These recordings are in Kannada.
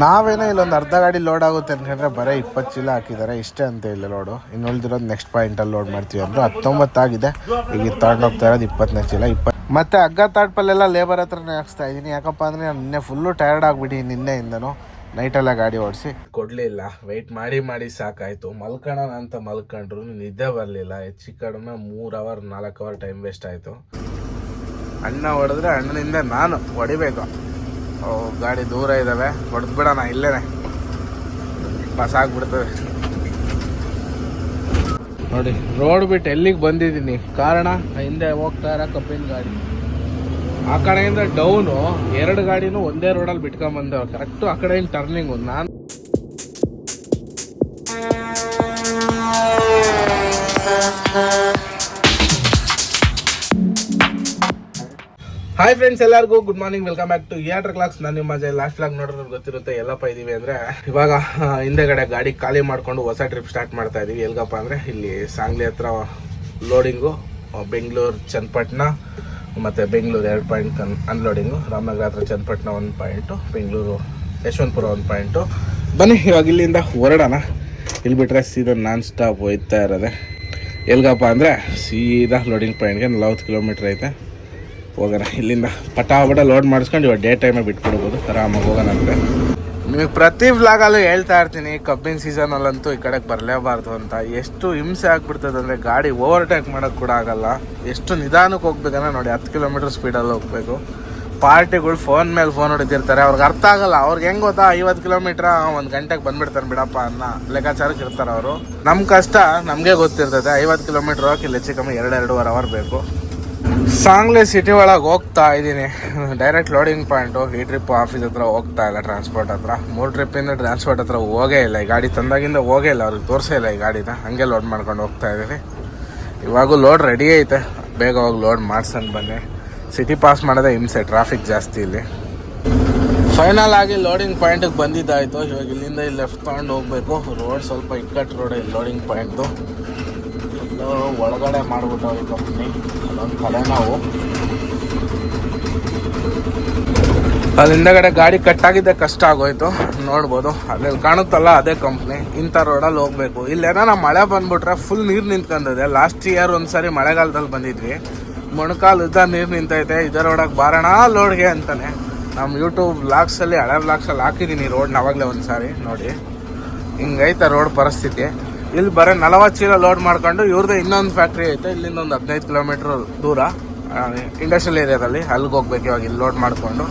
ನಾವೇನೋ ಇಲ್ಲೊಂದು ಅರ್ಧ ಗಾಡಿ ಲೋಡ್ ಆಗುತ್ತೆ ಹೇಳಿದ್ರೆ ಬರೀ ಇಪ್ಪತ್ತು ಚೀಲ ಹಾಕಿದ್ದಾರೆ. ಇಷ್ಟೇ ಅಂತ ಇಲ್ಲ ಲೋಡು ಇನ್ನು ಉಳಿದಿರೋದು ನೆಕ್ಸ್ಟ್ ಪಾಯಿಂಟಲ್ಲಿ ಲೋಡ್ ಮಾಡ್ತೀವಿ ಅಂದ್ರು ಹತ್ತೊಂಬತ್ತಾಗಿದೆ ಈಗ ತಗೊಂಡೋಗ್ತಾ ಇರೋದು ಇಪ್ಪತ್ತನೇ ಚೀಲ ಇಪ್ಪತ್ತು ಮತ್ತೆ ಹಗ್ಗ ತಾಡ್ಪಲ್ಲೆಲ್ಲ ಲೇಬರ್ ಹತ್ರನೇ ಹಾಕ್ಸ್ತಾ ಇದ್ದೀನಿ ಯಾಕಪ್ಪ ಅಂದರೆ ನಾನು ನಿನ್ನೆ ಫುಲ್ಲು ಟಯರ್ಡ್ ಆಗಿಬಿಟ್ಟು ನಿನ್ನೆಯಿಂದನೂ. ನೈಟೆಲ್ಲ ಗಾಡಿ ಓಡಿಸಿ. ಕೊಡಲಿಲ್ಲ. ವೆಯ್ಟ್ ಮಾಡಿ ಮಾಡಿ ಸಾಕಾಯಿತು. ಮಲ್ಕೊಳ್ಳೋಣ ಅಂತ ಮಲ್ಕೊಂಡ್ರು. ನಿದ್ದೆ ಬರಲಿಲ್ಲ. ಹೆಚ್ಚು ಕಡಿಮೆ ಮೂರು ಅವರ್ ನಾಲ್ಕು ಅವರ್ ಟೈಮ್ ವೇಸ್ಟ್ ಆಯಿತು. ಅಣ್ಣ ಹೊಡೆದ್ರೆ ಅಣ್ಣನಿಂದ ನಾನು ಹೊಡಿಬೇಕು. ಗಾಡಿ ದೂರ ಇದ್ದಾವೆ ಹೊಡೆದು ಬಿಡೋಣ ಇಲ್ಲೇನೆ. ಬಸ್ ಆಗ್ಬಿಡ್ತದೆ. ನೋಡಿ, ರೋಡ್ ಬಿಟ್ಟು ಎಲ್ಲಿಗೆ ಬಂದಿದ್ದೀನಿ? ಕಾರಣ ಹಿಂದೆ ಹೋಗ್ತಾ ಇರೋ ಕಬ್ಬಿನ ಗಾಡಿ. ಆ ಕಡೆಯಿಂದ ಡೌನು ಎರಡು ಗಾಡಿನೂ ಒಂದೇ ರೋಡಲ್ಲಿ ಬಿಟ್ಕೊಂಬಂದವ ಕರೆಕ್ಟು ಆ? ಕಡೆಯಿಂದ ಟರ್ನಿಂಗು ನಾನು ಹಾಯ್ ಫ್ರೆಂಡ್ಸ್ ಎಲ್ಲರಿಗೂ good morning welcome back to ear clocks ನಾನು ನಿಮ್ಮ ಲಾಸ್ಟ್ ಫ್ಲಾಗ್ ನೋಡಿದ್ರೆ ಗೊತ್ತಿರುತ್ತೆ ಎಲ್ಲಪ್ಪ ಇದೀವಿ ಅಂದ್ರೆ, ಇವಾಗ ಹಿಂದೆಗಡೆ ಗಾಡಿ ಖಾಲಿ ಮಾಡ್ಕೊಂಡು ಹೊಸ ಟ್ರಿಪ್ ಸ್ಟಾರ್ಟ್ ಮಾಡ್ತಾ ಇದೀವಿ. ಎಲ್ಗಪ್ಪ ಅಂದ್ರೆ, ಇಲ್ಲಿ ಸಾಂಗ್ಲಿ ಹತ್ರ ಲೋಡಿಂಗು ಬೆಂಗಳೂರು ಚನ್ನಪಟ್ಟಣ ಮತ್ತೆ ಬೆಂಗಳೂರು ಎರಡು ಪಾಯಿಂಟ್ ಅನ್ಲೋಡಿಂಗು ರಾಮನಗರ ಹತ್ರ ಚನ್ನಪಟ್ಟಣ ಒಂದು ಪಾಯಿಂಟು ಬೆಂಗಳೂರು ಯಶವಂತಪುರ ಒಂದು ಪಾಯಿಂಟು ಬನ್ನಿ, ಇವಾಗ ಇಲ್ಲಿಂದ ಹೊರಡೋಣ. ಇಲ್ಲಿ ಬಿಟ್ರೆ ಸೀದಾ ನಾನ್ ಸ್ಟಾಪ್ ಹೋಯ್ತಾ ಇರೋದೆ. ಎಲ್ಗಪ್ಪ ಅಂದರೆ, ಸೀದಾ ಲೋಡಿಂಗ್ ಪಾಯಿಂಟ್ಗೆ ನಲವತ್ತು ಕಿಲೋಮೀಟ್ರ್ ಐತೆ. ಹೋಗೋಣ. ಇಲ್ಲಿಂದ ಪಟಾಪಟ ಲೋಡ್ ಮಾಡಿಸ್ಕೊಂಡು ಇವಾಗ ಡೇ ಟೈಮೇ ಬಿಟ್ಬಿಡ್ಬೋದು. ಆರಾಮಾಗಿ ಹೋಗೋಣ ನಿಮಗೆ ಪ್ರತಿ ವ್ಲಾಗಲ್ಲೂ ಹೇಳ್ತಾ ಇರ್ತೀನಿ, ಕಬ್ಬಿನ ಸೀಸನಲ್ಲಂತೂ ಈ ಕಡೆಗೆ ಬರಲೇಬಾರ್ದು ಅಂತ. ಎಷ್ಟು ಹಿಂಸೆ ಆಗ್ಬಿಡ್ತದೆ ಅಂದರೆ ಗಾಡಿ ಓವರ್ಟೇಕ್ ಮಾಡೋಕ್ಕೆ ಕೂಡ ಆಗಲ್ಲ. ಎಷ್ಟು ನಿಧಾನಕ್ಕೆ ಹೋಗ್ಬೇಕಂದ್ರೆ ನೋಡಿ, ಹತ್ತು ಕಿಲೋಮೀಟರ್ ಸ್ಪೀಡಲ್ಲಿ ಹೋಗಬೇಕು. ಪಾರ್ಟಿಗಳು ಫೋನ್ ಮೇಲೆ ಫೋನ್ ಹೊಡಿತಿರ್ತಾರೆ. ಅವ್ರಿಗೆ ಅರ್ಥ ಆಗಲ್ಲ. ಅವ್ರಿಗೆ ಹೆಂಗೆ ಗೊತ್ತಾ? ಐವತ್ತು ಕಿಲೋಮೀಟ್ರ್ ಒಂದು ಗಂಟೆಗೆ ಬಂದ್ಬಿಡ್ತಾರೆ ಬಿಡಪ್ಪ ಅನ್ನ. ಲೆಕ್ಕಾಚಾರಕ್ಕೆ ಇರ್ತಾರೆ ಅವರು. ನಮ್ಮ ಕಷ್ಟ ನಮಗೆ ಗೊತ್ತಿರ್ತದೆ. ಐವತ್ತು ಕಿಲೋಮೀಟ್ರ್ ಹೋಗಕ್ಕೆ ಇಲ್ಲಿ ಹೆಚ್ಚು ಕಮ್ಮಿ ಎರಡು ಎರಡೂವರೆ ಅವರ್ ಬೇಕು. ಸಾಂಗ್ಲಿ ಸಿಟಿ ಒಳಗೆ ಹೋಗ್ತಾ ಇದ್ದೀನಿ. ಡೈರೆಕ್ಟ್ ಲೋಡಿಂಗ್ ಪಾಯಿಂಟು ಈ ಟ್ರಿಪ್ ಆಫೀಸ್ ಹತ್ರ ಹೋಗ್ತಾ ಇಲ್ಲ ಟ್ರಾನ್ಸ್ಪೋರ್ಟ್ ಹತ್ರ. ಮೂರು ಟ್ರಿಪ್ಪಿಂದ ಟ್ರಾನ್ಸ್ಪೋರ್ಟ್ ಹತ್ರ ಹೋಗೇ ಇಲ್ಲ. ಈ ಗಾಡಿ ತಂದಾಗಿಂದ ಹೋಗೇ ಇಲ್ಲ, ಅವ್ರಿಗೆ ತೋರಿಸೇ ಇಲ್ಲ ಈ ಗಾಡಿನ. ಹಂಗೆ ಲೋಡ್ ಮಾಡ್ಕೊಂಡು ಹೋಗ್ತಾ ಇದ್ದೀನಿ. ಇವಾಗೂ ಲೋಡ್ ರೆಡಿ ಐತೆ. ಬೇಗ ಹೋಗಿ ಲೋಡ್ ಮಾಡ್ಸ್ಕೊಂಡು ಬನ್ನಿ. ಸಿಟಿ ಪಾಸ್ ಮಾಡೋದೇ ಹಿಂಸೆ ಟ್ರಾಫಿಕ್ ಜಾಸ್ತಿ ಇಲ್ಲಿ. ಫೈನಲ್ ಆಗಿ ಲೋಡಿಂಗ್ ಪಾಯಿಂಟಿಗೆ ಬಂದಿದ್ದಾಯಿತು. ಇವಾಗ ಇಲ್ಲಿಂದ ಇಲ್ಲಿ ಲೆಫ್ಟ್ ತೊಗೊಂಡು ಹೋಗಬೇಕು. ರೋಡ್ ಸ್ವಲ್ಪ ಇಕ್ಕಟ್ಟು ರೋಡ್ ಇಲ್ಲಿ ಲೋಡಿಂಗ್ ಪಾಯಿಂಟ್ದು ಎಲ್ಲೋ ಒಳಗಡೆ ಮಾಡ್ಬಿಟ್ಟವ್ರಿ ಕಂಪ್ನಿ. ಅದೊಂದು ತಲೆನೋವು ಅಲ್ಲಿ ಹಿಂದಗಡೆ ಗಾಡಿ ಕಟ್ಟಾಗಿದ್ದೆ ಕಷ್ಟ ಆಗೋಯ್ತು. ನೋಡ್ಬೋದು. ಅಲ್ಲಿ ಕಾಣುತ್ತಲ್ಲ ಅದೇ ಕಂಪ್ನಿ. ಇಂಥ ರೋಡಲ್ಲಿ ಹೋಗ್ಬೇಕು. ಇಲ್ಲೇನೋ ಮಳೆ ಬಂದ್ಬಿಟ್ರೆ ಫುಲ್ ನೀರು ನಿಂತ್ಕೊಂಡಿದೆ. ಲಾಸ್ಟ್ ಇಯರ್ ಒಂದ್ಸರಿ ಮಳೆಗಾಲದಲ್ಲಿ ಬಂದಿದ್ವಿ. ಮೊಣಕಾಲು ಉದ್ದ ನೀರು ನಿಂತೈತೆ. ಇದೇ ರೋಡಾಗ ಬಾರೋಣ ಲೋಡ್ಗೆ ಅಂತಾನೆ. ನಮ್ಮ ಯೂಟ್ಯೂಬ್ ಬ್ಲಾಗ್ಸಲ್ಲಿ ಹಳೆ ಬ್ಲಾಗ್ಸಲ್ಲಿ ಹಾಕಿದ್ದೀನಿ ರೋಡ್ನ ಅವಾಗಲೇ ಒಂದ್ಸಾರಿ ನೋಡಿ. ಹಿಂಗೈತೆ ರೋಡ್ ಪರಿಸ್ಥಿತಿ. ಇಲ್ಲಿ ಬರೀ ನಲವತ್ತು ಚೀಲ ಲೋಡ್ ಮಾಡ್ಕೊಂಡು ಇವ್ರದ್ದು ಇನ್ನೊಂದು ಫ್ಯಾಕ್ಟ್ರಿ ಐತೆ, ಇಲ್ಲಿಂದ ಒಂದು ಹದಿನೈದು ಕಿಲೋಮೀಟ್ರ್ ದೂರ. ಇಂಡಸ್ಟ್ರಿಯಲ್ ಏರಿಯಾದಲ್ಲಿ ಅಲ್ಲಿಗೆ ಹೋಗ್ಬೇಕು ಇವಾಗ, ಇಲ್ಲಿ ಲೋಡ್ ಮಾಡಿಕೊಂಡು.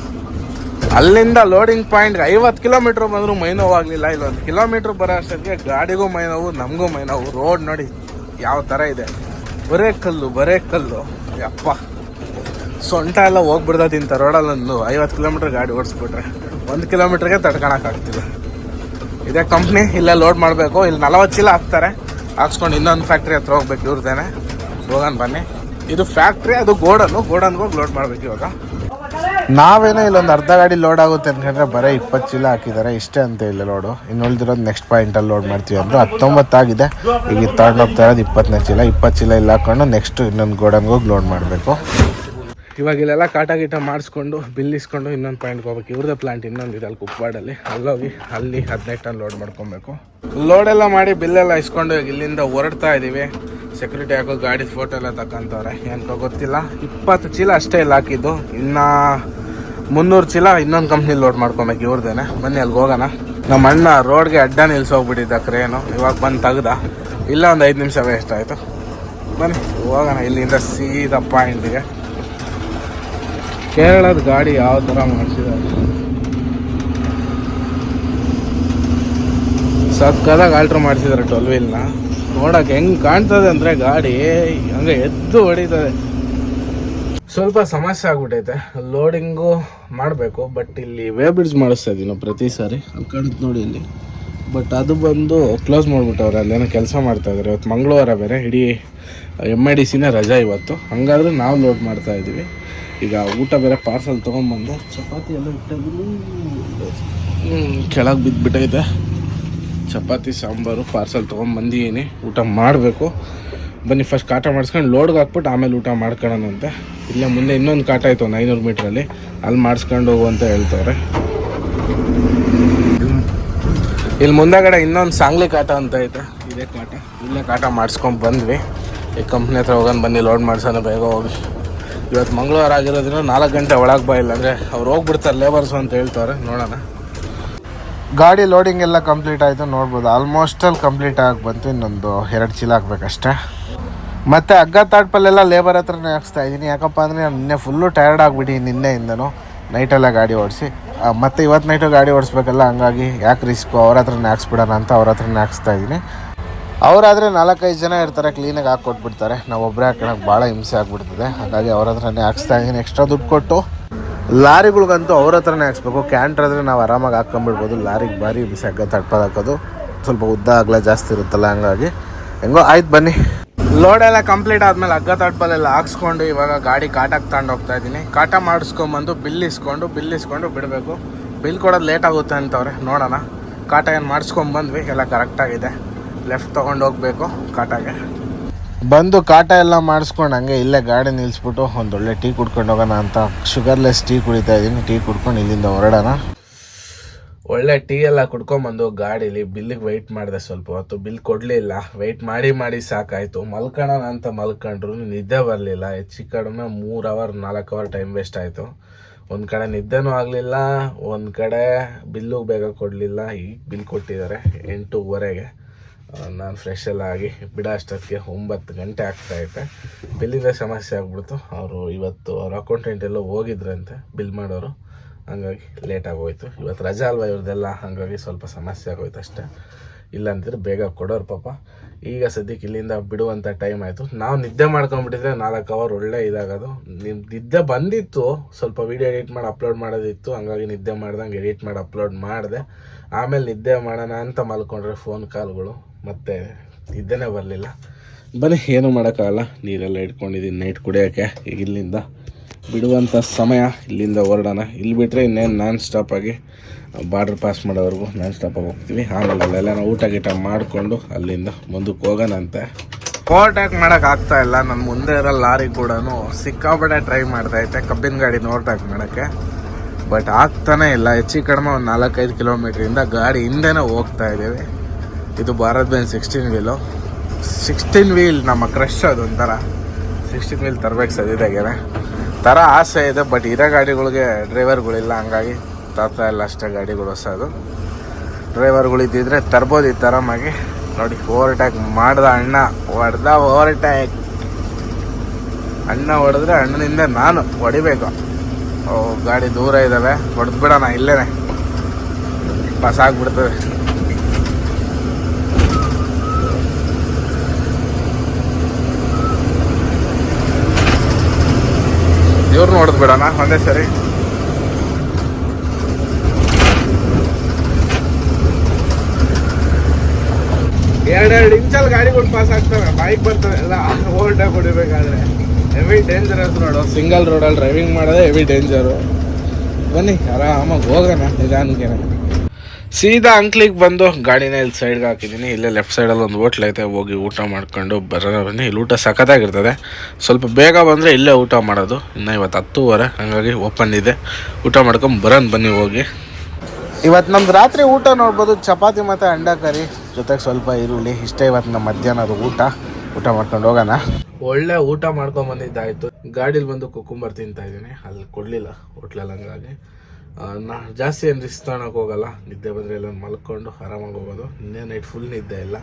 ಅಲ್ಲಿಂದ ಲೋಡಿಂಗ್ ಪಾಯಿಂಟ್ಗೆ ಐವತ್ತು ಕಿಲೋಮೀಟ್ರ್ ಬಂದರೂ ಮೈ ನೋವಾಗಲಿಲ್ಲ ಇಲ್ಲೊಂದು ಕಿಲೋಮೀಟ್ರ್ ಬರೋ ಅಷ್ಟೊತ್ತಿಗೆ ಗಾಡಿಗೂ ಮೈನೋವು, ನಮಗೂ ಮೈನೋವು ರೋಡ್ ನೋಡಿ ಯಾವ ಥರ ಇದೆ. ಬರೇ ಕಲ್ಲು ಬರೇ ಕಲ್ಲು. ಯಪ್ಪ. ಸೊಂಟ ಎಲ್ಲ ಹೋಗ್ಬಿಡ್ದದಿಂತ ರೋಡಲ್ಲೊಂದು ರೋಡಲ್ಲಿ ಒಂದು ಐವತ್ತು ಕಿಲೋಮೀಟ್ರ್ ಗಾಡಿ ಓಡಿಸ್ಬಿಟ್ರೆ. ಒಂದು ಕಿಲೋಮೀಟ್ರಿಗೆ ತಡ್ಕೊಳಕ್ಕಾಗ್ತಿಲ್ಲ. ಇದೇ ಕಂಪ್ನಿ ಇಲ್ಲೇ ಲೋಡ್ ಮಾಡಬೇಕು. ಇಲ್ಲಿ ನಲವತ್ತು ಚೀಲ ಹಾಕ್ತಾರೆ. ಹಾಕ್ಸ್ಕೊಂಡು ಇನ್ನೊಂದು ಫ್ಯಾಕ್ಟ್ರಿ ಹತ್ರ ಹೋಗ್ಬೇಕು ಇವ್ರದೇನೆ ಹೋಗೋಣ ಬನ್ನಿ. ಇದು ಫ್ಯಾಕ್ಟ್ರಿ ಅದು ಗೋಡನ್ನು, ಗೋಡನ್ಗೆ ಹೋಗಿ ಲೋಡ್ ಮಾಡ್ಬೇಕು ಇವಾಗ. ನಾವೇನೋ ಇಲ್ಲೊಂದು ಅರ್ಧ ಗಾಡಿ ಲೋಡ್ ಆಗುತ್ತೆ ಅನ್ಕೊಂಡ್ರೆ ಬರೀ ಇಪ್ಪತ್ತು ಚೀಲ ಹಾಕಿದ್ದಾರೆ. ಇಷ್ಟೇ ಅಂತ ಇಲ್ಲ ಲೋಡು ಇನ್ನು ಉಳಿದಿರೋದು ನೆಕ್ಸ್ಟ್ ಪಾಯಿಂಟಲ್ಲಿ ಲೋಡ್ ಮಾಡ್ತೀವಿ ಅಂದ್ರು. ಹತ್ತೊಂಬತ್ತಾಗಿದೆ ಈಗ ತಗೊಂಡೋಗ್ತಾ ಇರೋದು ಇಪ್ಪತ್ತನೇ ಚೀಲ ಇಪ್ಪತ್ತು ಚೀಲ ಇಲ್ಲಿ ಹಾಕೊಂಡು ನೆಕ್ಸ್ಟ್ ಇನ್ನೊಂದು ಗೋಡನ್ಗೆ ಹೋಗಿ ಲೋಡ್ ಮಾಡಬೇಕು. ಇವಾಗ ಇಲ್ಲೆಲ್ಲ ಕಾಟ ಗೀಟ ಮಾಡಿಸ್ಕೊಂಡು ಬಿಲ್ ಇಸ್ಕೊಂಡು ಇನ್ನೊಂದು ಪಾಯಿಂಟ್ಗೆ ಹೋಗ್ಬೇಕು. ಇವ್ರದ್ದು ಪ್ಲಾಂಟ್ ಇನ್ನೊಂದು ಇದೆ ಅಲ್ಲಿ ಕುಪ್ಪಾಡಲ್ಲಿ ಅಲ್ಲೋಗಿ ಅಲ್ಲಿ ಹದಿನೈದು ಟನ್ ಲೋಡ್ ಮಾಡ್ಕೊಬೇಕು. ಲೋಡ್ ಎಲ್ಲ ಮಾಡಿ ಬಿಲ್ಲೆಲ್ಲ ಇಸ್ಕೊಂಡು ಇಲ್ಲಿಂದ ಹೊರಡ್ತಾ ಇದ್ದೀವಿ ಸೆಕ್ಯೂರಿಟಿ ಹಾಕೋ ಗಾಡಿ ಫೋಟೋ ಎಲ್ಲ ತಕ್ಕಂತವ್ರೆ ಏನಕ್ಕೋ ಗೊತ್ತಿಲ್ಲ. ಇಪ್ಪತ್ತು ಚೀಲ ಅಷ್ಟೇ ಇಲ್ಲ ಹಾಕಿದ್ದು. ಇನ್ನು ಮುನ್ನೂರು ಚೀಲ ಇನ್ನೊಂದು ಕಂಪ್ನಿ ಲೋಡ್ ಮಾಡ್ಕೊಬೇಕು ಇವ್ರದ್ದೇನೆ ಬನ್ನಿ ಅಲ್ಲಿಗೆ ಹೋಗೋಣ. ನಮ್ಮ ಅಣ್ಣ ರೋಡ್ಗೆ ಅಡ್ಡ ನಿಲ್ಸೋಗ್ಬಿಟ್ಟಿದ್ದ ಕ್ರೇನು ಇವಾಗ ಬಂದು ತೆಗ್ದ. ಇಲ್ಲ ಒಂದು ಐದು ನಿಮಿಷ ವೇಸ್ಟ್ ಆಯಿತು. ಬನ್ನಿ, ಹೋಗೋಣ ಇಲ್ಲಿಂದ ಸೀದಾ ಪಾಯಿಂಟಿಗೆ ಕೇರಳದ ಗಾಡಿ ಯಾವ ಥರ ಮಾಡಿಸಿದ್ದಾರೆ? ಸಕ್ಕದಾಗ ಆಲ್ಟ್ರ್ ಮಾಡಿಸಿದ್ದಾರೆ ಟ್ವೆಲ್ ವೀಲ್ನ ನೋಡೋಕೆ ಹೆಂಗೆ ಕಾಣ್ತದೆ ಅಂದರೆ ಗಾಡಿ ಹಂಗೆ ಎದ್ದು ಹೊಡಿತದೆ. ಸ್ವಲ್ಪ ಸಮಸ್ಯೆ ಆಗ್ಬಿಟ್ಟೈತೆ ಲೋಡಿಂಗು ಮಾಡಬೇಕು ಬಟ್ ಇಲ್ಲಿ ವೇ ಬ್ರಿಡ್ಜ್ ಮಾಡಿಸ್ತಾ ಇದೀವಿ ನಾವು ಪ್ರತಿ ಸಾರಿ. ಅಲ್ಲಿ ಕಾಣುತ್ತೆ ನೋಡಿ ಇಲ್ಲಿ. ಬಟ್ ಅದು ಬಂದು ಕ್ಲೋಸ್ ಮಾಡಿಬಿಟ್ಟವ್ರೆ. ಅಲ್ಲೇನೋ ಕೆಲಸ ಮಾಡ್ತಾ ಇದ್ದಾರೆ ಇವತ್ತು ಮಂಗಳವಾರ ಬೇರೆ, ಇಡೀ ಎಂ ಐ ಡಿ ಸಿನೇ ರಜಾ ಇವತ್ತು. ಹಂಗಾದ್ರೆ ನಾವು ಲೋಡ್ ಮಾಡ್ತಾ ಇದ್ದೀವಿ ಈಗ ಊಟ ಬೇರೆ ಪಾರ್ಸಲ್ ತೊಗೊಂಬಂದೆ ಚಪಾತಿ ಎಲ್ಲ ಇಟ್ಟಿದ್ರು ಕೆಳಗೆ ಬಿದ್ದುಬಿಟ್ಟೈತೆ ಚಪಾತಿ, ಸಾಂಬಾರು, ಪಾರ್ಸಲ್ ತೊಗೊಂಬಂದಿದ್ದೀನಿ ಊಟ ಮಾಡಬೇಕು. ಬನ್ನಿ ಫಸ್ಟ್ ಕಾಟ ಮಾಡಿಸ್ಕೊಂಡು ಲೋಡ್ಗೆ ಹಾಕ್ಬಿಟ್ಟು ಆಮೇಲೆ ಊಟ ಮಾಡ್ಕೊಳ್ಳೋಣಂತೆ. ಇಲ್ಲೇ ಮುಂದೆ ಇನ್ನೊಂದು ಕಾಟ ಆಯ್ತು, ಒಂದು ಐನೂರು ಮೀಟ್ರಲ್ಲಿ. ಅಲ್ಲಿ ಮಾಡಿಸ್ಕೊಂಡು ಹೋಗು ಅಂತ ಹೇಳ್ತವ್ರೆ. ಇಲ್ಲಿ ಮುಂದೆಗಡೆ ಇನ್ನೊಂದು ಸಾಂಗ್ಲಿ ಕಾಟ ಅಂತ ಐತೆ. ಇದೇ ಕಾಟ. ಇಲ್ಲೇ ಕಾಟ ಮಾಡಿಸ್ಕೊಂಡು ಬಂದ್ವಿ. ಈ ಕಂಪ್ನಿ ಹತ್ರ ಹೋಗೋಣ, ಬನ್ನಿ ಲೋಡ್ ಮಾಡ್ಸೋಣ, ಬೇಗ ಹೋಗಿ. ಇವತ್ತು ಮಂಗಳವಾರ ಆಗಿರೋದ್ರಿಂದ ನಾಲ್ಕು ಗಂಟೆ ಒಳಗೆ ಬಾ ಇಲ್ಲ ಅಂದರೆ ಅವ್ರು ಹೋಗ್ಬಿಡ್ತಾರೆ ಲೇಬರ್ಸು ಅಂತ ಹೇಳ್ತಾರೆ ನೋಡೋಣ. ಗಾಡಿ ಲೋಡಿಂಗ್ ಎಲ್ಲ ಕಂಪ್ಲೀಟ್ ಆಯಿತು, ನೋಡ್ಬೋದು. ಆಲ್ಮೋಸ್ಟ್ ಅಲ್ಲಿ ಕಂಪ್ಲೀಟ್ ಆಗಿ ಬಂತು, ಇನ್ನೊಂದು ಎರಡು ಚೀಲ ಹಾಕ್ಬೇಕಷ್ಟೇ. ಮತ್ತು ಹಗ್ಗ ತಾಟ್ಪಲ್ಲೆಲ್ಲ ಲೇಬರ್ ಹತ್ರನೇ ಹಾಕ್ಸ್ತಾ ಇದ್ದೀನಿ. ಯಾಕಪ್ಪ ಅಂದರೆ ನಾನು ನಿನ್ನೆ ಫುಲ್ಲು ಟಯರ್ಡ್ ಆಗಿಬಿಟ್ಟು ನಿನ್ನೆಯಿಂದನು. ನೈಟೆಲ್ಲ ಗಾಡಿ ಓಡಿಸಿ. ಮತ್ತು ಇವತ್ತು ನೈಟು ಗಾಡಿ ಓಡಿಸ್ಬೇಕಲ್ಲ, ಹಂಗಾಗಿ ಯಾಕೆ ರಿಸ್ಕು ಅವ್ರ ಹತ್ರನೇ ಹಾಕ್ಸ್ಬಿಡೋಣ ಅಂತ ಅವ್ರ ಹತ್ರನೇ ಹಾಕ್ಸ್ತಾ ಇದ್ದೀನಿ. ಅವರಾದರೆ ನಾಲ್ಕೈದು ಜನ ಇರ್ತಾರೆ ಕ್ಲೀನಾಗಿ ಹಾಕ್ಕೊಟ್ಬಿಡ್ತಾರೆ. ನಾವು ಒಬ್ಬರೇ ಹಾಕೋಣಕ್ಕೆ ಭಾಳ ಹಿಂಸೆ ಆಗಿಬಿಡ್ತದೆ. ಹಾಗಾಗಿ ಅವ್ರ ಹತ್ರನೇ ಹಾಕ್ಸ್ತಾ ಇದ್ದೀನಿ ಎಕ್ಸ್ಟ್ರಾ ದುಡ್ಡು ಕೊಟ್ಟು. ಲಾರಿಗಳಿಗಂತೂ ಅವ್ರ ಹತ್ರನೇ ಹಾಕ್ಸ್ಬೇಕು. ಕ್ಯಾಂಟ್ರ್ ಆದರೆ ನಾವು ಆರಾಮಾಗಿ ಹಾಕ್ಕೊಂಬಿಡ್ಬೋದು. ಲಾರಿಗೆ ಭಾರಿ ಹಿಂಸೆ ಹಗ್ಗ ತಡ್ಪದ ಹಾಕೋದು. ಸ್ವಲ್ಪ ಉದ್ದ ಅಗಲ ಜಾಸ್ತಿ ಇರುತ್ತಲ್ಲ, ಹಂಗಾಗಿ. ಹೆಂಗೋ, ಆಯ್ತು ಬನ್ನಿ. ಲೋಡ್ ಎಲ್ಲ ಕಂಪ್ಲೀಟ್ ಆದಮೇಲೆ ಹಗ್ಗ ತಡ್ಪಲೆಲ್ಲ ಹಾಕ್ಸ್ಕೊಂಡು ಇವಾಗ ಗಾಡಿ ಕಾಟಕ್ಕೆ ತಗೊಂಡು ಹೋಗ್ತಾ ಇದ್ದೀನಿ. ಕಾಟ ಮಾಡಿಸ್ಕೊಂಬಂದು ಬಿಲ್ ಇಸ್ಕೊಂಡು ಬಿಲ್ ಇಸ್ಕೊಂಡು ಬಿಡಬೇಕು. ಬಿಲ್ ಕೊಡೋದು ಲೇಟ್ ಆಗುತ್ತೆ ಅಂತವ್ರೆ, ನೋಡೋಣ. ಕಾಟ ಏನು ಮಾಡಿಸ್ಕೊಂಬಂದ್ವಿ, ಎಲ್ಲ ಕರೆಕ್ಟಾಗಿದೆ ಲೆಫ್ಟ್ ತೊಗೊಂಡು ಹೋಗ್ಬೇಕು ಕಾಟಾಗೆ. ಬಂದು ಕಾಟ ಎಲ್ಲ ಮಾಡಿಸ್ಕೊಂಡು ಹಂಗೆ ಇಲ್ಲೇ ಗಾಡಿ ನಿಲ್ಲಿಸ್ಬಿಟ್ಟು ಒಂದೊಳ್ಳೆ ಟೀ ಕುಡ್ಕೊಂಡು ಹೋಗೋಣ ಅಂತ. ಶುಗರ್ಲೆಸ್ ಟೀ ಕುಡಿತಾ ಇದ್ದೀನಿ ಟೀ ಕುಡ್ಕೊಂಡು ಇಲ್ಲಿಂದ ಹೊರಡೋಣ. ಒಳ್ಳೆ ಟೀ ಎಲ್ಲ ಕುಡ್ಕೊಂಬಂದು ಗಾಡೀಲಿ ಬಿಲ್ಲಿಗೆ ವೆಯ್ಟ್ ಮಾಡಿದೆ ಸ್ವಲ್ಪ ಹೊತ್ತು ಬಿಲ್ ಕೊಡಲಿಲ್ಲ. ವೆಯ್ಟ್ ಮಾಡಿ ಮಾಡಿ ಸಾಕಾಯಿತು. ಮಲ್ಕೊಳ್ಳೋಣ ಅಂತ ಮಲ್ಕೊಂಡ್ರು ನಿದ್ದೆ ಬರಲಿಲ್ಲ. ಹೆಚ್ಚು ಕಡಿಮೆ ಮೂರು ಅವರ್ ನಾಲ್ಕು ಅವರ್ ಟೈಮ್ ವೇಸ್ಟ್ ಆಯಿತು. ಒಂದು ಕಡೆ ನಿದ್ದೆನೂ ಆಗಲಿಲ್ಲ ಒಂದು ಕಡೆ ಬಿಲ್ಲು ಬೇಗ ಕೊಡಲಿಲ್ಲ. ಈಗ ಬಿಲ್ ಕೊಟ್ಟಿದ್ದಾರೆ ಎಂಟೂವರೆಗೆ. ನಾನು ಫ್ರೆಶೆಲ್ಲ ಆಗಿ ಬಿಡ ಅಷ್ಟೊತ್ತಿಗೆ ಒಂಬತ್ತು ಗಂಟೆ ಆಗ್ತಾಯಿದೆ ಬಿಲ್ಲಿಂದ ಸಮಸ್ಯೆ ಆಗ್ಬಿಡ್ತು. ಅವರು ಇವತ್ತು ಅವ್ರ ಅಕೌಂಟೆಂಟ್ ಎಲ್ಲ ಹೋಗಿದ್ರಂತೆ ಬಿಲ್ ಮಾಡೋರು. ಹಂಗಾಗಿ ಲೇಟ್ ಆಗೋಯ್ತು. ಇವತ್ತು ರಜಾ ಅಲ್ವಾ ಇವ್ರದ್ದೆಲ್ಲ? ಹಾಗಾಗಿ ಸ್ವಲ್ಪ ಸಮಸ್ಯೆ ಆಗೋಯ್ತು ಅಷ್ಟೇ. ಇಲ್ಲ ಅಂತಿದ್ರೆ ಬೇಗ ಕೊಡೋರು ಪಾಪ. ಈಗ ಸದ್ಯಕ್ಕೆ ಇಲ್ಲಿಂದ ಬಿಡುವಂಥ ಟೈಮ್ ಆಯಿತು. ನಾವು ನಿದ್ದೆ ಮಾಡ್ಕೊಂಬಿಟ್ಟಿದ್ರೆ ನಾಲ್ಕು ಅವರ್ ಒಳ್ಳೆ ಇದಾಗೋದು. ನಿಮ್ಮ ನಿದ್ದೆ ಬಂದಿತ್ತು. ಸ್ವಲ್ಪ ವೀಡಿಯೋ ಎಡಿಟ್ ಮಾಡಿ ಅಪ್ಲೋಡ್ ಮಾಡೋದಿತ್ತು. ಹಂಗಾಗಿ ನಿದ್ದೆ ಮಾಡ್ದಂಗೆ ಎಡಿಟ್ ಮಾಡಿ ಅಪ್ಲೋಡ್ ಮಾಡಿದೆ. ಆಮೇಲೆ ನಿದ್ದೆ ಮಾಡೋಣ ಅಂತ ಮಲ್ಕೊಂಡ್ರೆ ಫೋನ್ ಕಾಲ್ಗಳು ಮತ್ತೆ ಇದ್ದೇನೆ ಬರಲಿಲ್ಲ. ಬನ್ನಿ ಏನೂ ಮಾಡೋಕ್ಕಾಗಲ್ಲ. ನೀರೆಲ್ಲ ಇಟ್ಕೊಂಡಿದ್ದೀನಿ ನೈಟ್ ಕುಡಿಯೋಕ್ಕೆ. ಇಲ್ಲಿಂದ ಬಿಡುವಂಥ ಸಮಯ ಇಲ್ಲಿಂದ ಹೊರಡೋಣ. ಇಲ್ಲಿ ಬಿಟ್ಟರೆ ಇನ್ನೇನು ನಾನ್ ಸ್ಟಾಪಾಗಿ ಬಾರ್ಡ್ರ್ ಪಾಸ್ ಮಾಡೋವರೆಗೂ ನಾನ್ ಸ್ಟಾಪಾಗಿ ಹೋಗ್ತೀವಿ. ಆಮೇಲೆ ಅಲ್ಲೆಲ್ಲ ನಾವು ಊಟ ಗೀಟ ಮಾಡಿಕೊಂಡು ಅಲ್ಲಿಂದ ಮುಂದಕ್ಕೆ ಹೋಗೋಣಂತೆ. ಓವರ್ಟೇಕ್ ಮಾಡೋಕೆ ಆಗ್ತಾ ಇಲ್ಲ. ನನ್ನ ಮುಂದೆ ಇರೋ ಲಾರಿ ಕೂಡ ಸಿಕ್ಕಾಪಟ್ಟೆ ಟ್ರೈ ಮಾಡ್ತಾ ಐತೆ. ಕಬ್ಬಿನ ಗಾಡಿನ ಓವರ್ಟೇಕ್ ಮಾಡೋಕ್ಕೆ. ಬಟ್ ಆಗ್ತಾನೆ ಇಲ್ಲ. ಹೆಚ್ಚು ಕಡಿಮೆ ಒಂದು ನಾಲ್ಕೈದು ಕಿಲೋಮೀಟ್ರಿಂದ ಗಾಡಿ ಹಿಂದೆನೇ ಹೋಗ್ತಾ ಇದ್ದೀವಿ. ಇದು Bharat Benz sixteen wheel sixteen wheel ನಮ್ಮ ಕ್ರಶ್ ಅದು ಒಂಥರ. ಸಿಕ್ಸ್ಟೀನ್ ವೀಲ್ ತರಬೇಕು ಸದ್ಯದಾಗೆ ಥರ ಆಸೆ ಇದೆ ಬಟ್ ಇರೋ ಗಾಡಿಗಳಿಗೆ ಡ್ರೈವರ್ಗಳಿಲ್ಲ ಹಂಗಾಗಿ ತಾತ ಇಲ್ಲ ಅಷ್ಟೇ ಗಾಡಿಗಳು ಹೊಸದು ಡ್ರೈವರ್ಗಳು ಇದ್ದಿದ್ರೆ ತರ್ಬೋದು ಈ ತರಮಾಗಿ ನೋಡಿ ಓವರ್ ಅಟ್ಯಾಕ್ ಮಾಡ್ದ ಅಣ್ಣ, ಹೊಡೆದ ಓವರ್ಟೇಕ್ ಅಣ್ಣ ಹೊಡೆದ್ರೆ ಅಣ್ಣನಿಂದ ನಾನು ಹೊಡಿಬೇಕು. ಓ, ಗಾಡಿ ದೂರ ಇದ್ದಾವೆ ಹೊಡೆದ್ಬಿಡೋಣ ಇಲ್ಲೇ ಬಸ್ ಆಗ್ಬಿಡ್ತದೆ. ಇವ್ರನ್ನ ನೋಡೋದು ಬಿಡೋಣ ಒಂದೇ ಸರಿ. ಎರಡೆರಡು ಇಂಚಲ್ಲಿ ಗಾಡಿಗಳು ಪಾಸ್ ಆಗ್ತವೆ ಬೈಕ್ ಬರ್ತವೆ, ಎಲ್ಲ ಓಲ್ಟಾಗಿ ಹೊಡಿಬೇಕಾದ್ರೆ. ಹೆವಿ ಡೇಂಜರಸ್ ನೋಡು. ಸಿಂಗಲ್ ರೋಡಲ್ಲಿ ಡ್ರೈವಿಂಗ್ ಮಾಡೋದೇ ಹೆವಿ ಡೇಂಜರು ಬನ್ನಿ, ಆರಾಮಾಗಿ ಹೋಗೋಣ ನಿಧಾನಕ್ಕೆ. ಸೀದಾ ಅಂಕ್ಲಿಗೆ ಬಂದು ಗಾಡಿನ ಇಲ್ಲಿ ಸೈಡ್ಗೆ ಹಾಕಿದ್ದೀನಿ ಇಲ್ಲೇ ಲೆಫ್ಟ್ ಸೈಡಲ್ಲಿ ಒಂದು ಹೋಟ್ಲ್ ಐತೆ ಹೋಗಿ ಊಟ ಮಾಡ್ಕೊಂಡು ಬರೋಣ ಬನ್ನಿ. ಇಲ್ಲಿ ಊಟ ಸಖತ್ತಾಗಿರ್ತದೆ. ಸ್ವಲ್ಪ ಬೇಗ ಬಂದರೆ ಇಲ್ಲೇ ಊಟ ಮಾಡೋದು. ಇನ್ನು ಇವತ್ತು ಹತ್ತೂವರೆ ಹಾಗಾಗಿ ಓಪನ್ ಇದೆ. ಊಟ ಮಾಡ್ಕೊಂಡು ಬರೋಣ ಬನ್ನಿ ಹೋಗಿ. ಇವತ್ತು ನಮ್ದು ರಾತ್ರಿ ಊಟ ನೋಡ್ಬೋದು. ಚಪಾತಿ ಮತ್ತು ಅಂಡ ಕರಿ. ಜೊತೆಗೆ ಸ್ವಲ್ಪ ಈರುಳ್ಳಿ. ಇಷ್ಟೇ ಇವತ್ತು ನಮ್ಮ ಮಧ್ಯಾಹ್ನದ ಊಟ. ಊಟ ಮಾಡ್ಕೊಂಡು ಹೋಗೋಣ. ಒಳ್ಳೆ ಊಟ ಮಾಡ್ಕೊಂಡು ಬಂದಿದ್ದಾಯಿತು. ಗಾಡೀಲಿ ಬಂದು ಕುಕ್ಕುಂಬರ್ ತಿಂತಾ ಇದ್ದೀನಿ ಅಲ್ಲಿ ಕೊಡಲಿಲ್ಲ ಹೋಟ್ಲಲ್ಲಿ ಹಂಗಾಗಿ. ನಾ ಜಾಸ್ತಿ ಏನು ರಿಸ್ಕ್ ತಗೊಳಕ್ಕೆ ಹೋಗಲ್ಲ. ನಿದ್ದೆ ಬಂದರೆ ಎಲ್ಲ ಮಲ್ಕೊಂಡು ಆರಾಮಾಗಿ ಹೋಗೋದು. ನಿನ್ನೆ ನೈಟ್ ಫುಲ್ ನಿದ್ದೆ ಇಲ್ಲ.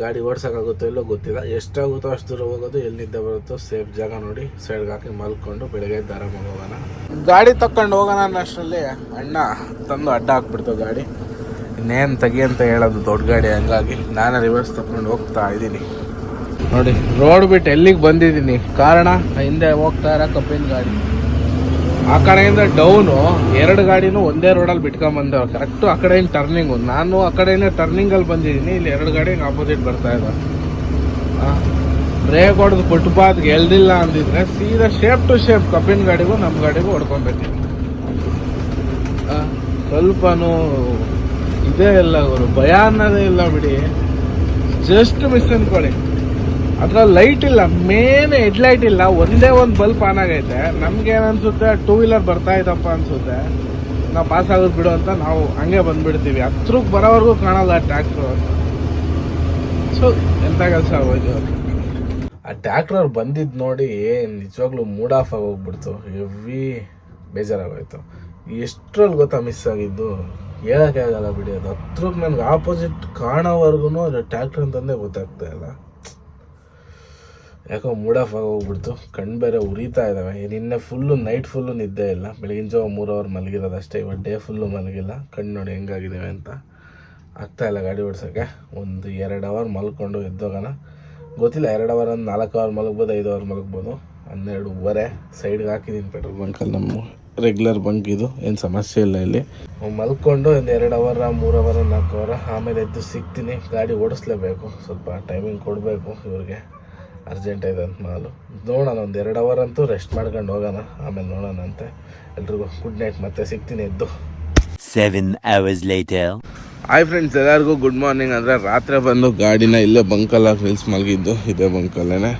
ಗಾಡಿ ಓಡಿಸೋಕ್ಕಾಗುತ್ತೋ ಇಲ್ಲೋ ಗೊತ್ತಿಲ್ಲ. ಎಷ್ಟಾಗುತ್ತೋ ಅಷ್ಟು ದೂರ ಹೋಗೋದು, ಎಲ್ಲಿ ನಿದ್ದೆ ಬರುತ್ತೋ ಸೇಫ್ ಜಾಗ ನೋಡಿ ಸೈಡ್ಗೆ ಹಾಕಿ ಮಲ್ಕೊಂಡು ಬೆಳಗ್ಗೆ ಎದ್ದು ಆರಾಮಾಗಿ ಹೋಗೋಣ. ಗಾಡಿ ತಕ್ಕೊಂಡು ಹೋಗೋಣ ಅನ್ನೋಷ್ಟರಲ್ಲಿ ಅಣ್ಣ ತಂದು ಅಡ್ಡ ಹಾಕ್ಬಿಡ್ತು ಗಾಡಿ. ಇನ್ನೇನು ತೆಗಿ ಅಂತ ಹೇಳೋದು ದೊಡ್ಡ ಗಾಡಿ ಹಂಗಾಗಿ. ನಾನು ರಿವರ್ಸ್ ತಕ್ಕೊಂಡು ಹೋಗ್ತಾ ಇದ್ದೀನಿ. ನೋಡಿ ರೋಡ್ ಬಿಟ್ಟು ಎಲ್ಲಿಗೆ ಬಂದಿದ್ದೀನಿ? ಕಾರಣ ಹಿಂದೆ ಹೋಗ್ತಾ ಇರೋ ಕಬ್ಬಿನ ಗಾಡಿ. ಆ ಕಡೆಯಿಂದ ಡೌನು ಎರಡು ಗಾಡಿನೂ ಒಂದೇ ರೋಡಲ್ಲಿ ಬಿಟ್ಕೊಂಡ್ ಬಂದವ ಕರೆಕ್ಟು ಆ ಕಡೆಯಿಂದ ಟರ್ನಿಂಗು ನಾನು ಆ ಕಡೆಯಿಂದ ಟರ್ನಿಂಗಲ್ಲಿ ಬಂದಿದ್ದೀನಿ ಇಲ್ಲಿ ಎರಡು ಗಾಡಿ ಆಪೋಸಿಟ್ ಬರ್ತಾ ಇದ್ದಾವೆ ಬ್ರೇಕ್ ಹೊಡೆದು ಫುಟ್ಪಾತ್ಗೆ ಎಳ್ದಿಲ್ಲ ಅಂದಿದ್ರೆ ಸೀದಾ ಶೇಪ್ ಟು ಶೇಪ್ ಕಬ್ಬಿನ ಗಾಡಿಗೂ ನಮ್ಮ ಗಾಡಿಗೂ ಆ, ಸ್ವಲ್ಪನೂ ಇದೇ ಇಲ್ಲ ಅವರು ಭಯ ಅನ್ನೋದೇ ಇಲ್ಲ ಬಿಡಿ. ಜಸ್ಟ್ ಮಿಸ್ ಅನ್ಕೊಳ್ಳಿ. ಅದ್ರಲ್ಲಿ ಲೈಟ್ ಇಲ್ಲ ಮೇನ್ ಹೆಡ್ಲೈಟ್ ಇಲ್ಲ, ಒಂದೇ ಒಂದು ಬಲ್ಬ್ ಆನ್ ಆಗೈತೆ. ನಮ್ಗೆ ಅನ್ಸುತ್ತೆ ಟೂ ವೀಲರ್ ಬರ್ತಾ ಇದಪ್ಪ ಅನ್ಸುತ್ತೆ. ನಾವು ಪಾಸ್ ಆಗೋದು ಬಿಡು ಅಂತ ನಾವು ಹಂಗೆ ಬಂದ್ಬಿಡ್ತೀವಿ. ಹತ್ರಕ್ಕೆ ಬರೋವರೆಗೂ ಕಾಣಲ್ಲ ಟ್ರ್ಯಾಕ್ಟ್ರು ಅಂತ ಸೊ ಎಂಥ ಕೆಲಸ ಆಗೋಯ್ತು. ಆ ಟ್ರಾಕ್ಟರ್ ಅವ್ರು ಬಂದಿದ್ದು ನೋಡಿ ನಿಜವಾಗ್ಲೂ ಮೂಡ್ ಆಫ್ ಆಗೋಗ್ಬಿಡ್ತು ಹೆವಿ ಬೇಜಾರಾಗೋಯ್ತು. ಎಷ್ಟ್ರಲ್ಲಿ ಗೊತ್ತಾ ಮಿಸ್ ಆಗಿದ್ದು? ಹೇಳೋಕ್ಕಾಗಲ್ಲ ಬಿಡಿ, ಅದು ಹತ್ರಕ್ಕೆ ನನಗೆ ಆಪೋಸಿಟ್ ಕಾಣೋವರೆಗೂ ಅದು ಟ್ಯಾಕ್ಟ್ರ್ ಅಂತಂದೇ ಗೊತ್ತಾಗ್ತಾ ಇಲ್ಲ. ಯಾಕೋ ಮೂಡ್ ಆಫ್ ಆಗಿ ಹೋಗ್ಬಿಡ್ತು ಕಣ್ಣು ಬೇರೆ ಉರಿತಾ ಇದ್ದಾವೆ ನಿನ್ನೆ ಫುಲ್ಲು ನೈಟ್ ಫುಲ್ಲು ನಿದ್ದೆ ಇಲ್ಲ. ಬೆಳಗಿನ ಜಾವ ಮೂರು ಅವರ್ ಮಲಗಿರೋದು ಅಷ್ಟೇ. ಇವತ್ತು ಡೇ ಫುಲ್ಲು ಮಲಗಿಲ್ಲ. ಕಣ್ಣು ನೋಡಿ ಹೆಂಗಾಗಿದ್ದೇವೆ ಅಂತ ಆಗ್ತಾ ಇಲ್ಲ ಗಾಡಿ ಓಡಿಸೋಕ್ಕೆ. ಒಂದು ಎರಡು ಅವರ್ ಮಲ್ಕೊಂಡು ಎದ್ದೋಗೋಣ. ಗೊತ್ತಿಲ್ಲ, ಎರಡು ಅವರ್ ಒಂದು ನಾಲ್ಕು ಅವರ್ ಮಲಗ್ಬೋದು, ಐದು ಅವರ್ ಮಲಗ್ಬೋದು. ಹನ್ನೆರಡುವರೆ ಸೈಡ್ಗೆ ಹಾಕಿದ್ದೀನಿ ಪೆಟ್ರೋಲ್ ಬಂಕಲ್ಲಿ ನಮ್ಮ ರೆಗ್ಯುಲರ್ ಬಂಕ್ ಇದು. ಏನು ಸಮಸ್ಯೆ ಇಲ್ಲ ಇಲ್ಲಿ. ಮಲ್ಕೊಂಡು ಒಂದು ಎರಡು ಅವರ ಮೂರು ಅವರ ನಾಲ್ಕು ಅವರ ಆಮೇಲೆ ಎದ್ದು ಸಿಗ್ತೀನಿ. ಗಾಡಿ ಓಡಿಸ್ಲೇಬೇಕು. ಸ್ವಲ್ಪ ಟೈಮಿಂಗ್ ಕೊಡಬೇಕು ಇವ್ರಿಗೆ. ಅರ್ಜೆಂಟ್ ಇದೆ ಅಂತ ಮಾಲು ನೋಡೋಣ ಒಂದು ಎರಡು ಅವರ್ ಅಂತೂ ರೆಸ್ಟ್ ಮಾಡ್ಕೊಂಡು ಹೋಗೋಣ. ಆಮೇಲೆ ನೋಡೋಣ ಅಂತೆ. ಎಲ್ರಿಗೂ ಗುಡ್ ನೈಟ್ ಮತ್ತೆ ಸಿಗ್ತೀನಿ ಎದ್ದು. Seven hours later. Hi friends ಎಲ್ಲರಿಗೂ ಗುಡ್ ಮಾರ್ನಿಂಗ್ ಅಂದರೆ ರಾತ್ರಿ ಬಂದು ಗಾಡಿನ ಇಲ್ಲೇ ಬಂಕಲ್ಲ ನಿಲ್ಸ್ ಮಲಗಿದ್ದು ಇದೇ ಬಂಕಲ್ಲೇ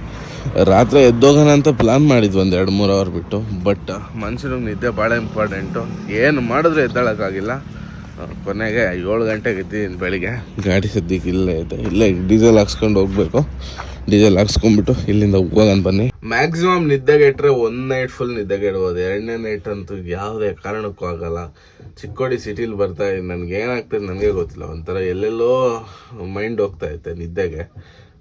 ರಾತ್ರಿ ಎದ್ದೋಗೋಣ ಅಂತ ಪ್ಲಾನ್ ಮಾಡಿದ್ವಿ ಒಂದು ಎರಡು ಮೂರು ಅವರ್ ಬಿಟ್ಟು. ಬಟ್ ಮನುಷ್ಯನಿಗೆ ನಿದ್ದೆ ಭಾಳ ಇಂಪಾರ್ಟೆಂಟು ಏನು ಮಾಡಿದ್ರೆ ಎದ್ದಾಳಕ್ಕಾಗಿಲ್ಲ. ಕೊನೆಗೆ ಏಳು ಗಂಟೆಗೆ ಇದ್ದೀನಿ ಬೆಳಿಗ್ಗೆ. ಗಾಡಿ ಸದ್ಯಕ್ಕೆ ಇಲ್ಲೇ ಇದೆ. ಇಲ್ಲೇ ಡೀಸೆಲ್ ಹಾಕ್ಸ್ಕೊಂಡು ಹೋಗ್ಬೇಕು. ಡೀಸೆಲ್ ಹಾಕ್ಸ್ಕೊಂಡ್ಬಿಟ್ಟು ಇಲ್ಲಿಂದ ಹೋಗೋಣ ಬನ್ನಿ. ಮ್ಯಾಕ್ಸಿಮಮ್ ನಿದ್ದೆಗೆಟ್ರೆ ಒಂದು ನೈಟ್ ಫುಲ್ ನಿದ್ದೆಗೆಡ್ಬೋದು. ಎರಡನೇ ನೈಟ್ ಅಂತೂ ಯಾವುದೇ ಕಾರಣಕ್ಕೂ ಆಗಲ್ಲ. ಚಿಕ್ಕೋಡಿ ಸಿಟಿಲಿ ಬರ್ತಾ ಇದ್ದೀನಿ ನನಗೆ ಏನಾಗ್ತದೆ ನನಗೆ ಗೊತ್ತಿಲ್ಲ. ಒಂಥರ ಎಲ್ಲೆಲ್ಲೋ ಮೈಂಡ್ ಹೋಗ್ತಾ ಐತೆ ನಿದ್ದೆಗೆ.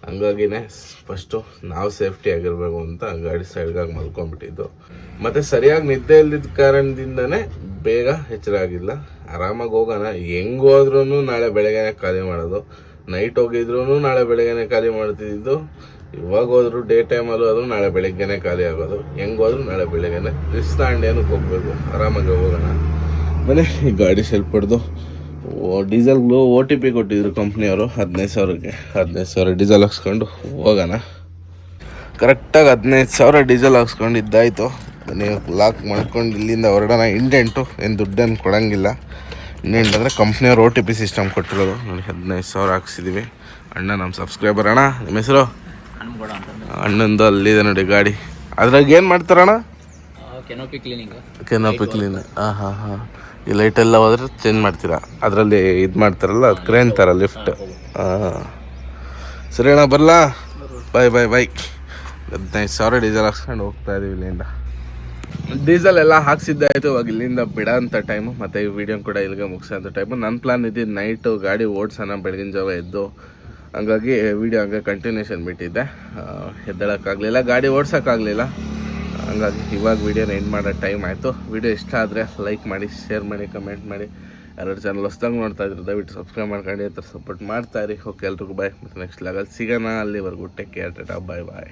ಹಂಗಾಗಿನೇ ಫಸ್ಟು ನಾವು ಸೇಫ್ಟಿ ಆಗಿರಬೇಕು ಅಂತ ಗಾಡಿ ಸೈಡ್ಗಾಗಿ ಮಲ್ಕೊಂಡ್ಬಿಟ್ಟಿದ್ದು. ಮತ್ತು ಸರಿಯಾಗಿ ನಿದ್ದೆ ಇಲ್ದಿದ್ದ ಕಾರಣದಿಂದನೇ ಬೇಗ ಎಚ್ಚರ ಆಗಿಲ್ಲ. ಆರಾಮಾಗಿ ಹೋಗೋಣ. ಹೆಂಗೋದ್ರೂ ನಾಳೆ ಬೆಳಗ್ಗೆನೇ ಖಾಲಿ ಮಾಡೋದು. ನೈಟ್ ಹೋಗಿದ್ರು ನಾಳೆ ಬೆಳಿಗ್ಗೆನೆ ಖಾಲಿ ಮಾಡ್ತಿದ್ದು. ಇವಾಗ ಹೋದ್ರು ಡೇ ಟೈಮಲ್ಲೂ ಆದ್ರೂ ನಾಳೆ ಬೆಳಿಗ್ಗೆನೆ ಖಾಲಿ ಆಗೋದು. ಹೆಂಗ್ ಹೋದ್ರು ನಾಳೆ ಬೆಳಗ್ಗೆನೆ ರಿಸ್ಕ್ ಏನಕ್ಕೆ ಹೋಗ್ಬೇಕು. ಆರಾಮಾಗಿ ಹೋಗೋಣ. ಮನೆ, ಈ ಗಾಡಿ ಸೆಲ್ ಹೊಡೆದು. ಡೀಸೆಲ್ಗಳು ಓ ಟಿ ಪಿ ಕೊಟ್ಟಿದ್ರು ಕಂಪ್ನಿಯವರು ಹದಿನೈದು ಸಾವಿರಕ್ಕೆ. ಹದಿನೈದು ಸಾವಿರ ಡೀಸೆಲ್ ಹಾಕ್ಸ್ಕೊಂಡು ಹೋಗೋಣ. ಕರೆಕ್ಟಾಗಿ ಹದಿನೈದು ಸಾವಿರ ಡೀಸೆಲ್ ಹಾಕ್ಸ್ಕೊಂಡು ಇದ್ದಾಯಿತು. ನೀವು ಲಾಕ್ ಮಾಡ್ಕೊಂಡು ಇಲ್ಲಿಂದ ಹೊರಡೋಣ. ಇಂಡೆಂಟು ಏನು ದುಡ್ಡನ್ನು ಕೊಡೋಂಗಿಲ್ಲ. ಇಂಡೆಂಟ್ ಅಂದರೆ ಕಂಪ್ನಿಯವ್ರು ಓ ಟಿ ಪಿ ಸಿಸ್ಟಮ್ ಕೊಟ್ಟಿರೋದು. ನೋಡಿ ಹದಿನೈದು ಸಾವಿರ ಹಾಕ್ಸಿದ್ದೀವಿ ಅಣ್ಣ ನಮ್ಮ ಸಬ್ಸ್ಕ್ರೈಬರ್ ಅಣ್ಣ ನಿಮ್ಮ ಹೆಸರು? ಅಣ್ಣಂದು ಅಲ್ಲಿದೆ ನೋಡಿ ಗಾಡಿ. ಅದ್ರಾಗ ಏನು ಮಾಡ್ತಾರಣ್ಣ? ಕೆನೋಪಿ ಕ್ಲೀನಿಂಗ್ ಕೆನೋಪಿ ಕ್ಲೀನ್ ಹಾಂ ಹಾಂ ಹಾಂ. ಈ ಲೈಟ್ ಎಲ್ಲ ಹೋದ್ರೆ ಚೇಂಜ್ ಮಾಡ್ತೀರಾ? ಅದರಲ್ಲಿ ಇದು ಮಾಡ್ತಾರಲ್ಲ ಅದು ಕ್ರೇನ್ ಥರ ಲಿಫ್ಟ್ ಹಾಂ ಸರಿ ಅಣ್ಣ ಬರಲಾ? ಬಾಯ್ ಬಾಯ್ ಬಾಯ್ ಹದಿನೈದು ಸಾವಿರ ಡೀಸೆಲ್ ಹಾಕ್ಸ್ಕೊಂಡು ಹೋಗ್ತಾ ಇದ್ದೀವಿ ಇಲ್ಲಿಂದ. ಡೀಸೆಲ್ ಎಲ್ಲ ಹಾಕ್ಸಿದ್ದಾಯ್ತು ಇವಾಗ ಇಲ್ಲಿಂದ ಬಿಡೋಂಥ ಟೈಮು ಮತ್ತು ಈ ವಿಡಿಯೋ ಕೂಡ ಇಲ್ಲಿಗೆ ಮುಗಿಸೋ ಅಂಥ ಟೈಮು ನನ್ನ ಪ್ಲಾನ್ ಇದ್ದಿದ್ದು ನೈಟು ಗಾಡಿ ಓಡ್ಸೋಣ, ಬೆಳಗಿನ ಜಾವ ಎದ್ದು. ಹಂಗಾಗಿ ವಿಡಿಯೋ ಹಂಗೆ ಕಂಟಿನ್ಯೂಷನ್ ಬಿಟ್ಟಿದ್ದೆ. ಎದ್ದೇಳಕ್ಕಾಗಲಿಲ್ಲ, ಗಾಡಿ ಓಡ್ಸೋಕ್ಕಾಗಲಿಲ್ಲ. ಹಂಗಾಗಿ ಇವಾಗ ವಿಡಿಯೋನ ಎಂಡ್ ಮಾಡೋ ಟೈಮ್ ಆಯಿತು. ವಿಡಿಯೋ ಇಷ್ಟ ಆದರೆ ಲೈಕ್ ಮಾಡಿ ಶೇರ್ ಮಾಡಿ ಕಮೆಂಟ್ ಮಾಡಿ. ಎರಡು ಚಾನಲ್ ಹೊಸ್ದಾಗ ನೋಡ್ತಾ ಇದ್ರೆ ದಯವಿಟ್ಟು ಸಬ್ಸ್ಕ್ರೈಬ್ ಮಾಡ್ಕೊಂಡು ಈ ಥರ ಸಪೋರ್ಟ್ ಮಾಡ್ತಾ ಇರಿ. ಓಕೆ ಎಲ್ರಿಗೂ ಬಾಯ್ ಮತ್ತು ನೆಕ್ಸ್ಟ್ ಲಾಗಲ್ಲಿ ಸಿಗೋಣ. ಅಲ್ಲಿವರೆಗೂ take care tata. Bye bye